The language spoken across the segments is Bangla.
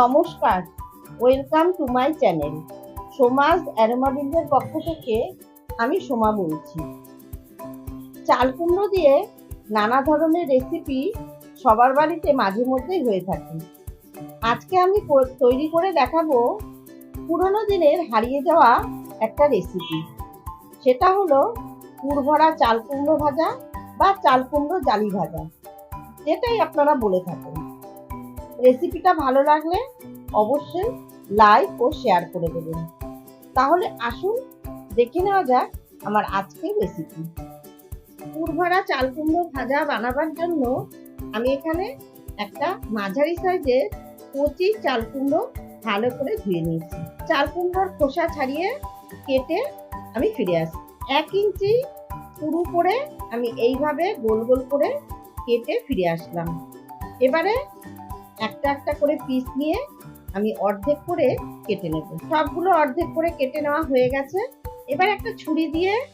নমস্কার ওয়েলকাম টু মাই চ্যানেল সোমাজ অ্যারোমাবিন্দের পক্ষ থেকে আমি সোমা বলছি। চাল কুমড়ো দিয়ে নানা ধরনের রেসিপি সবার বাড়িতে মাঝে মধ্যেই হয়ে থাকে। আজকে আমি তৈরি করে দেখাবো পুরোনো দিনের হারিয়ে যাওয়া একটা রেসিপি সেটা হলো পুরভরা চাল কুমড়ো ভাজা বা চাল কুমড়ো জালি ভাজা, যেটাই আপনারা বলে থাকেন। রেসিপিটা ভালো লাগলে অবশ্যই লাইক ও শেয়ার করে দেবেন। তাহলে আসুন, দেখে নেওয়া যাক আমার আজকের রেসিপি পুরভরা চাল কুমড়ো ভাজা বানাবার জন্য আমি এখানে একটা মাঝারি সাইজের কচি চাল কুমড়ো ভালো করে ধুয়ে নিয়েছি। চাল কুমড়োর খোসা ছাড়িয়ে কেটে আমি ফিরে আসি। এক ইঞ্চি পুরু করে আমি এইভাবে গোল গোল করে কেটে ফিরে আসলাম। এবারে একটা একটা করে পিস নিয়ে আমি অর্ধেক করে কেটে নেব। সবগুলো অর্ধেক করে কেটে নেওয়া হয়ে গেছে। এবার একটা ছুরি দিয়ে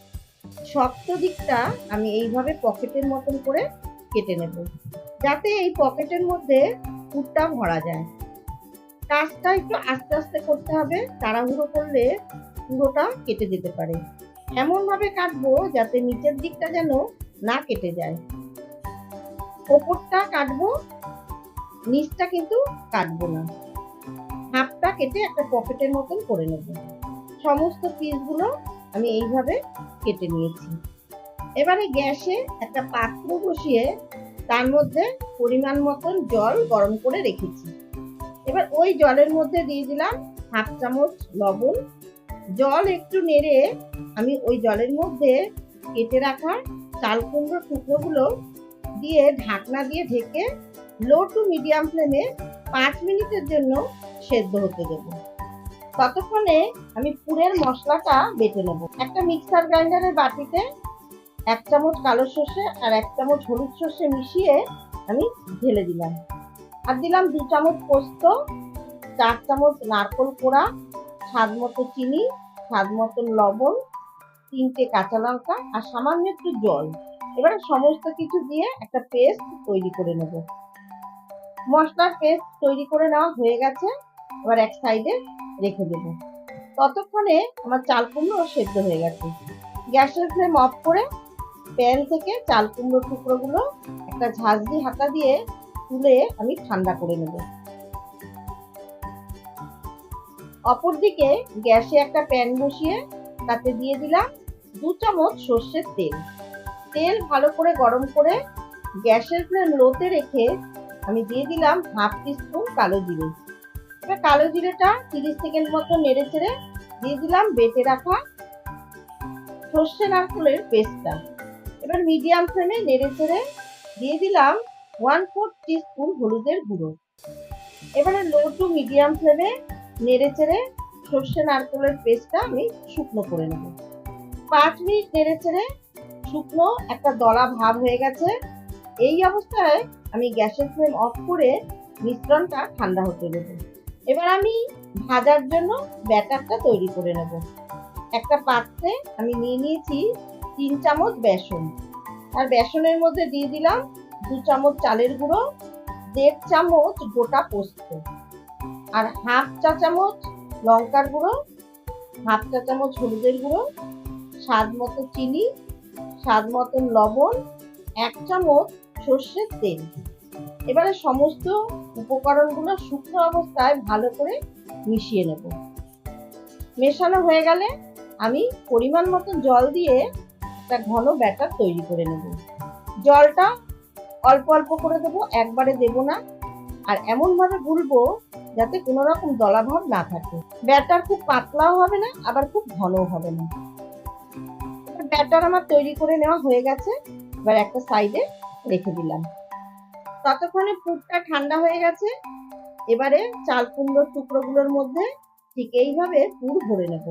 শক্ত দিকটা আমি এইভাবে পকেটের মতন করে কেটে নেব। যাতে এই পকেটের মধ্যে পুরটা ভরা যায়। কাজটা একটু আস্তে আস্তে করতে হবে। তাড়াহুড়ো করলে পুরোটা কেটে যেতে পারে। এমনভাবে কাটবো যাতে নিচের দিকটা যেন না কেটে যায়। ওপরটা কাটবো নিচটা কিন্তু কাটবো না। হাফটা কেটে একটা পকেটের মতন করে নেব। সমস্ত পিসগুলো আমি এইভাবে কেটে নিয়েছি। এবারে গ্যাসে একটা পাত্র বসিয়ে তার মধ্যে পরিমাণ মতন জল গরম করে রেখেছি। এবার ওই জলের মধ্যে দিয়ে দিলাম হাফ চামচ লবণ। জল একটু নেড়ে আমি ওই জলের মধ্যে কেটে রাখা চাল কুমড়োর টুকরোগুলো দিয়ে ঢাকনা দিয়ে ঢেকে লো টু মিডিয়াম ফ্লেমে পাঁচ মিনিটের জন্য সেদ্ধ হতে দেব। ততক্ষণে আমি পুরের মশলাটা বেটে নেব। একটা মিক্সার গ্রাইন্ডারের বাটিতে এক চামচ কালো সর্ষে আর এক চামচ হলুদ সর্ষে মিশিয়ে আমি ঢেলে দিলাম। আর দিলাম দু চামচ পোস্ত, চার চামচ নারকোল কোড়া, স্বাদ মতো চিনি, স্বাদ মতো লবণ, তিনটে কাঁচা লঙ্কা আর সামান্য একটু জল। এবারে সমস্ত কিছু দিয়ে একটা পেস্ট তৈরি করে নেব। মশলার পেস্ট তৈরি করে নেওয়া হয়ে গেছে, এবার এক সাইডে রেখে দেব। ততক্ষণে আমার চাল কুমড়ো সেদ্ধ হয়ে গেছে। গ্যাসের ফ্লেম অফ করে প্যান থেকে চাল কুমড়োর টুকরোগুলো একটা ঝাঁঝরি হাতা দিয়ে তুলে আমি ঠান্ডা করে নেব। অপরদিকে গ্যাসে একটা প্যান বসিয়ে তাতে দিয়ে দিলাম দু চামচ সর্ষের তেল। তেল ভালো করে গরম করে গ্যাসের ফ্লেম লোতে রেখে আমি দিয়ে দিলাম হাফ টিস্পুন কালো জিরে। এবার কালো জিরেটা তিরিশ সেকেন্ড মতো নেড়ে চেড়ে দিয়ে দিলাম বেটে রাখা সর্ষে নারকেলের পেস্টটা। এবার মিডিয়াম ফ্লেমে নেড়ে চেড়ে দিয়ে দিলাম ওয়ান ফোর টিস্পুন হলুদের গুঁড়ো। এবারে লো টু মিডিয়াম ফ্লেমে নেড়ে চেড়ে সর্ষে নারকেলের পেস্টটা আমি শুকনো করে নেব। পাঁচ মিনিট নেড়ে চেড়ে শুকনো একটা দলা ভাব হয়ে গেছে। এই অবস্থায় আমি গ্যাসের ফ্লেম অফ করে মিশ্রণটা ঠান্ডা হতে দেবো। এবার আমি ভাজার জন্য ব্যাটারটা তৈরি করে নেব। একটা পাত্রে আমি নিয়ে নিয়েছি তিন চামচ বেসন। আর বেসনের মধ্যে দিয়ে দিলাম দু চামচ চালের গুঁড়ো, দেড় চামচ গোটা পোস্ত আর হাফ চা চামচ লঙ্কার গুঁড়ো, হাফ চা চামচ হলুদের গুঁড়ো, স্বাদ মতো চিনি, স্বাদ মতন লবণ, এক চামচ সর্ষের তেল। এবারে সমস্ত উপকরণগুলো শুকনো অবস্থায় ভালো করে মিশিয়ে নেব। মেশানো হয়ে গেলে আমি পরিমাণ মতো জল দিয়ে একটা ঘন ব্যাটার তৈরি করে নেব। জলটা অল্প অল্প করে দেবো, একবারে দেব না। আর এমনভাবে গুলবো যাতে কোনো রকম দলাভাব না থাকে। ব্যাটার খুব পাতলাও হবে না, আবার খুব ঘনও হবে না। ব্যাটার আমার তৈরি করে নেওয়া হয়ে গেছে। এবার একটা সাইডে রেখে দিলাম। ততক্ষণে পুরটা ঠান্ডা হয়ে গেছে। এবারে চাল কুমড়োর টুকরোগুলোর মধ্যে ঠিক এইভাবে পুর ভরে নেব।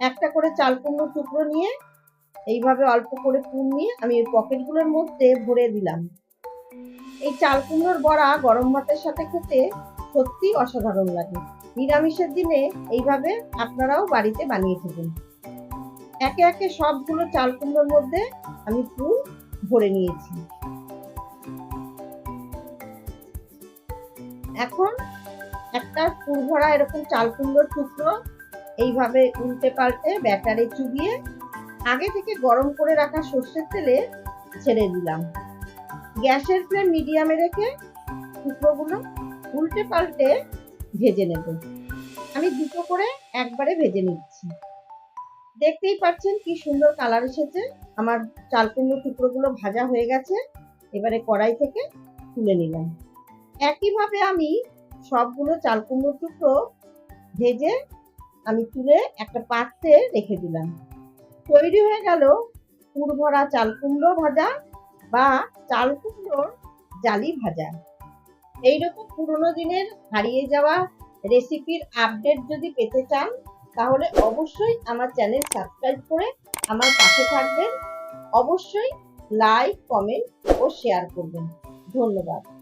একটা করে চাল কুমড়োর টুকরো নিয়ে এইভাবে অল্প করে পুর নিয়ে আমি ওই পকেটগুলোর মধ্যে ভরে দিলাম। এই চাল কুমড়োর বড়া গরম ভাতের সাথে খেতে সত্যি অসাধারণ লাগে। নিরামিষের দিনে এইভাবে আপনারাও বাড়িতে বানিয়ে থাকুন। একে একে সবগুলো চাল কুমড়োর মধ্যে আমি পুর ভরে নিয়েছি। এখন একটা ফুলভরা এরকম চাল কুমড়োর টুকরো এইভাবে উল্টে পাল্টে ব্যাটারে চুবিয়ে আগে থেকে গরম করে রাখা সর্ষের তেলে ছেড়ে দিলাম। গ্যাসের ফ্লেম মিডিয়ামে রেখে টুকরোগুলো উল্টে পাল্টে ভেজে নেব। আমি দুটো করে একবারে ভেজে নিচ্ছি। দেখতেই পাচ্ছেন কি সুন্দর কালার এসেছে। আমার চাল কুমড়ো টুকরোগুলো ভাজা হয়ে গেছে। এবারে কড়াই থেকে তুলে নিলাম। একইভাবে আমি সবগুলো চাল কুমড়ো টুকরো ভেজে আমি তুলে একটা পাত্রে রেখে দিলাম। তৈরি হয়ে গেল পুরভরা চাল কুমড়ো ভাজা বা চাল কুমড়োর জালি ভাজা। এইরকম পুরোনো দিনের হারিয়ে যাওয়া রেসিপির আপডেট যদি পেতে চান, তাহলে অবশ্যই আমার চ্যানেল সাবস্ক্রাইব করে আমার পাশে থাকবেন। অবশ্যই লাইক, কমেন্ট ও শেয়ার করবেন। ধন্যবাদ।